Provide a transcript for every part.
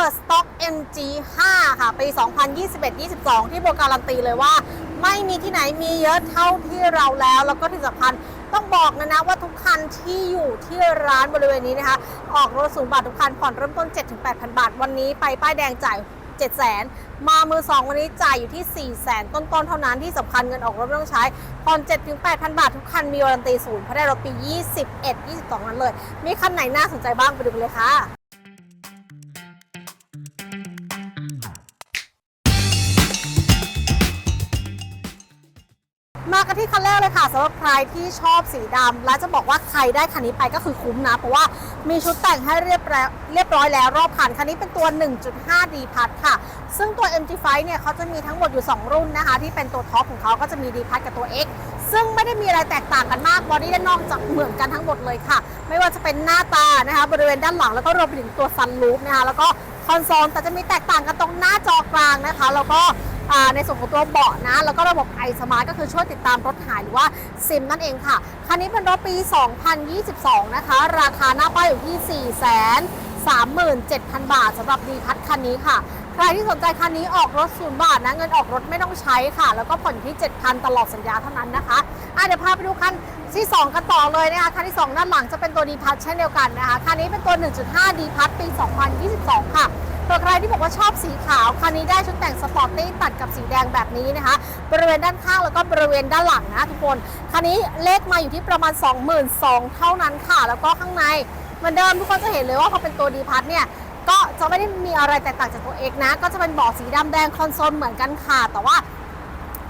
ปิดสต็อก MG 5 ค่ะปี 2021-22 ที่โบการันตีเลยว่า ไม่มีที่ไหนมีเยอะเท่าที่เราแล้ว แล้วก็ที่สำคัญต้องบอกนะนะว่าทุกคันที่อยู่ที่ร้านบริเวณนี้นะคะ ออกรถศูนย์บาททุกคันผ่อนเริ่มต้น 7-8,000 บาท วันนี้ไปป้ายแดงจ่าย7 0 0 0 0 0 มามือ 2 วันนี้จ่ายอยู่ที่ 4 0 0 0 0 0 ต้น ๆ เท่านั้นที่สำคัญเงินออกรถไม่ต้องใช้ผ่อน7-8,000 บาททุกคันมีวารันตีศูนย์เพราะได้รถปี 21 22 นั้นเลย มีคันไหนน่าสนใจบ้างไปดูกันเลยค่ะ ที่คันแรกเลยค่ะสำหรับใครที่ชอบสีดำและจะบอกว่าใครได้คันนี้ไปก็คือคุ้มนะ เพราะว่ามีชุดแต่งให้เรียบร้อยเรียบร้อยแล้วรอบคันคันนี้เป็นตัว 1.5D พัทค่ะ ซึ่งตัว MG5 เนี่ยเขาจะมีทั้งหมดอยู่ 2 รุ่นนะคะ ที่เป็นตัวท็อปของเขาก็จะมี D พัทกับตัว X ซึ่งไม่ได้มีอะไรแตกต่างกันมากบอดี้ด้านนอกจะเหมือนกันทั้งหมดเลยค่ะ ไม่ว่าจะเป็นหน้าตานะคะบริเวณด้านหลังแล้วก็รวมถึงตัวซันรูฟนะคะแล้วก็คอนโซลแต่จะมีแตกต่างกันตรงหน้าจอกลางนะคะ แล้วก็ ในส่วนของตัวเบาะนะ แล้วก็ระบบ i Smart ก็คือช่วยติดตามรถหายหรือว่าซิมนั่นเองค่ะ คันนี้เป็นรถปี 2022 นะคะ ราคาหน้าป้ายอยู่ที่4 37,000 บาทสำหรับดีพัทคันนี้ค่ะ ใครที่สนใจคันนี้ออกรถศูนย์บาทนะ เงินออกรถไม่ต้องใช้ค่ะ แล้วก็ผ่อนที่ 7,000 ตลอดสัญญาเท่านั้นนะคะอะเดี๋ยวพาไปดูคันที่ 2 กันต่อเลยนะคะ คันที่ 2 ด้านหลังจะเป็นตัวดีพัทเช่นเดียวกันนะคะ คันนี้เป็นตัว 1.5ดีพัทปี 2022 ค่ะ เผื่อใครที่บอกว่าชอบสีขาวคันนี้ได้ชุดแต่งสปอร์ตตี้ตัดกับสีแดงแบบนี้นะคะ บริเวณด้านข้างแล้วก็บริเวณด้านหลังนะทุกคน คันนี้เลขมาอยู่ที่ประมาณ 22,000เท่านั้นค่ะ แล้วก็ข้างในเหมือนเดิมทุกคนจะเห็นเลยว่าพอเป็นตัวดีพัทเนี่ยก็จะไม่ได้มีอะไรแตกต่างจากตัวเอกนะ ก็จะเป็นเบาะสีดำแดงคอนโซลเหมือนกันค่ะ แต่ว่า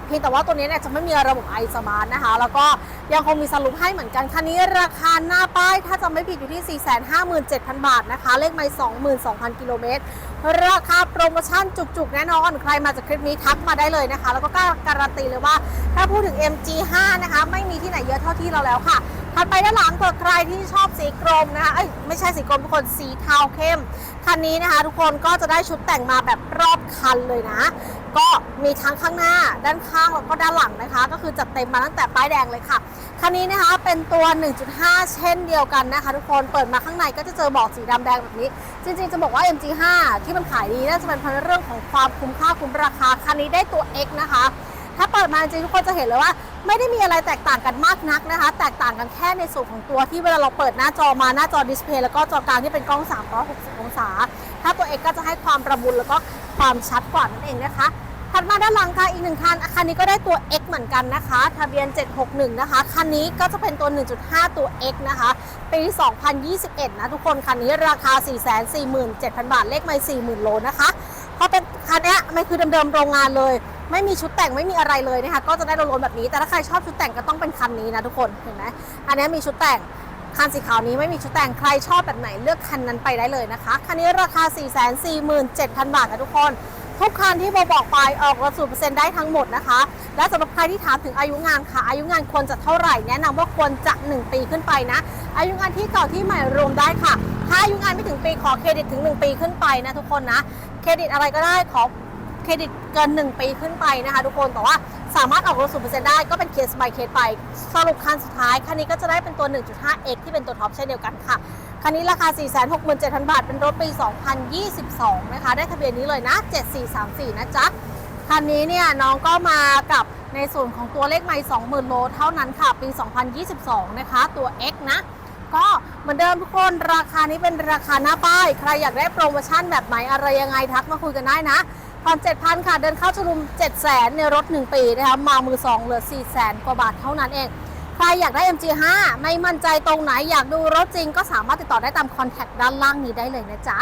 เพียงแต่ว่าตัวนี้เนี่ยจะไม่มีระบบไอสมาร์ทนะคะ แล้วก็ ยังคงมีสรุปให้เหมือนกัน คันนี้ราคาหน้าป้ายถ้าจำไม่ผิดอยู่ที่ 457,000 บาทนะคะ เลขไม่22,000 กิโลเมตร ราคาโปรโมชั่นจุกๆ แน่นอน ใครมาจากคลิปนี้ทักมาได้เลยนะคะ แล้วก็กล้าการันตีเลยว่า ถ้าพูดถึง MG5 นะคะ ไม่มีที่ไหนเยอะเท่าที่เราแล้วค่ะ ถัดไปด้านหลังเผื่อใครที่ชอบสีกรมนะคะเอ้ยไม่ใช่สีกรมทุกคนสีเทาเข้มคันนี้นะคะ ทุกคนก็จะได้ชุดแต่งมาแบบรอบคันเลยนะ ก็มีทั้งข้างหน้า ด้านข้างแล้วก็ด้านหลังนะคะ ก็คือจัดเต็มมาตั้งแต่ป้ายแดงเลยค่ะคันนี้นะคะเป็นตัว 1.5 เช่นเดียวกันนะคะ ทุกคนเปิดมาข้างในก็จะเจอบอกสีดำแดงแบบนี้ จริงๆจะบอกว่า MG5 ที่มันขายดีน่าจะเป็นเพราะเรื่องของความคุ้มค่าคุ้มราคาคันนี้ได้ตัว X นะคะ ถ้าเปิดมาจริงๆทุกคนจะเห็นเลยว่า ไม่ได้มีอะไรแตกต่างกันมากนักนะคะ แตกต่างกันแค่ในส่วนของตัวที่เวลาเราเปิดหน้าจอมาหน้าจอดิสเพย์แล้วก็จอกลางที่เป็นกล้อง 360 องศา ถ้าตัว X ก็จะให้ความประมุนแล้วก็ความชัดกว่านั่นเองนะคะถัดมาด้านหลังค่ะอีกหนึ่งคันคันนี้ก็ได้ตัว X เหมือนกันนะคะ ทะเบียน 761 นะคะ คันนี้ก็จะเป็นตัว 1.5 ตัว X นะคะ ปี 2021 นะทุกคน คันนี้ราคา 447,000 บาท เลขไม่ 40,000 โลนะคะ เพราะเป็นคันนี้ยมันคือเดิมๆโรงงานเลย ไม่มีชุดแต่งไม่มีอะไรเลยนะคะก็จะได้โลนๆแบบนี้ แต่ถ้าใครชอบชุดแต่งก็ต้องเป็นคันนี้นะทุกคนเห็นไหมอันนี้มีชุดแต่งคันสีขาวนี้ไม่มีชุดแต่งใครชอบแบบไหนเลือกคันนั้นไปได้เลยนะคะคันนี้ราคา 447,000 บาทนะทุกคนทุกคันที่โบบอกไปออกรถสูตรเปอร์เซ็นต์ได้ทั้งหมดนะคะ และสำหรับใครที่ถามถึงอายุงานค่ะ อายุงานควรจะเท่าไหร่ แนะนำว่าควรจะ 1 ปีขึ้นไปนะ อายุงานที่เก่าที่ใหม่รวมได้ค่ะ ถ้าอายุงานไม่ถึงปีขอเครดิตถึง 1 ปีขึ้นไปนะทุกคนนะ เครดิตอะไรก็ได้ขอ เครดิตเกิน 1 ปีขึ้นไปนะคะทุกคนแต่ว่าสามารถออกรถสูตรเปอร์เซ็นต์ได้ก็เป็นเคส by เคสไป สรุปคันสุดท้าย คันนี้ก็จะได้เป็นตัว 1.5x ที่เป็นตัวท็อปเช่นเดียวกันค่ะ คันนี้ราคา 467,000 บาท เป็นรถปี 2022 นะคะ ได้ทะเบียนนี้เลยนะ 7434 นะจ๊ะ คันนี้เนี่ยน้องก็มากับในส่วนของตัวเลขไม่20,000 โลเท่านั้นค่ะ ปี 2022 นะคะ ตัว X นะก็เหมือนเดิมทุกคนราคานี้เป็นราคาหน้าป้าย ใครอยากได้โปรโมชั่นแบบไหนอะไรยังไงทักมาคุยกันได้นะ ผ่อน7,000 ค่ะ เดินเข้าชลุม 700,000 ในรถ 1 ปีนะคะมามือ 2 เหลือ 400,000 กว่าบาทเท่านั้นเอง ใครอยากได้ MG5 ไม่มั่นใจตรงไหนอยากดูรถจริง ก็สามารถติดต่อได้ตามคอนแทคด้านล่างนี้ได้เลยนะจ๊ะ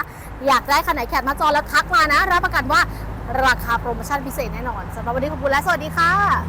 อยากได้คันไหนแคปมาจอแล้วทักมานะ รับประกันว่าราคาโปรโมชั่นพิเศษแน่นอนสำหรับวันนี้ขอบคุณและสวัสดีค่ะ